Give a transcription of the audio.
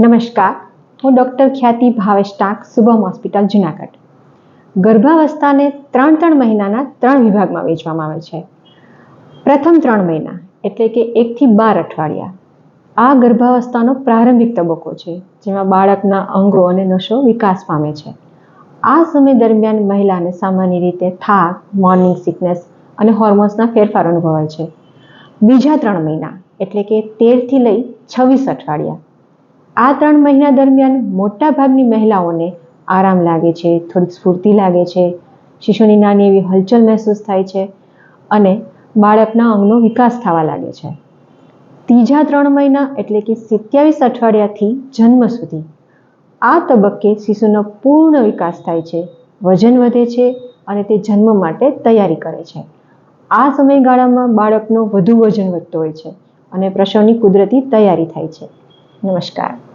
નમસ્કાર. હું doctor Khyati Bhavesh Tank Shubham hospital, Junagadh. ગર્ભાવસ્થાને ત્રણ ત્રણ મહિનાના ત્રણ વિભાગમાં વેચવામાં આવે છે. પ્રથમ ત્રણ મહિના, એટલે કે એકથી બાર અઠવાડિયા. આ ગર્ભાવસ્થાનો પ્રારંભિક તબક્કો છે, જેમાં બાળકના અંગો અને નસો વિકાસ પામે છે. આ સમય દરમિયાન મહિલાને સામાન્ય રીતે થાક, મોર્નિંગ સિકનેસ અને હોર્મોન્સના ફેરફાર અનુભવાય છે. બીજા ત્રણ મહિના, એટલે કે તેરથી લઈ છવ્વીસ અઠવાડિયા. આ ત્રણ મહિના દરમિયાન મોટા ભાગની મહિલાઓને આરામ લાગે છે, થોડીક સ્ફૂર્તિ લાગે છે, શિશુની નાની એવી હલચલ મહેસૂસ થાય છે અને બાળકના અંગનો વિકાસ થવા લાગે છે. ત્રીજા ત્રણ મહિના એટલે કે સિત્યાવીસ અઠવાડિયાથી જન્મ સુધી આ તબક્કે શિશુનો પૂર્ણ વિકાસ થાય છે, વજન વધે છે અને તે જન્મ માટે તૈયારી કરે છે. આ સમયગાળામાં બાળકનો વધુ વજન વધતો હોય છે અને પ્રસવની કુદરતી તૈયારી થાય છે. નમસ્કાર.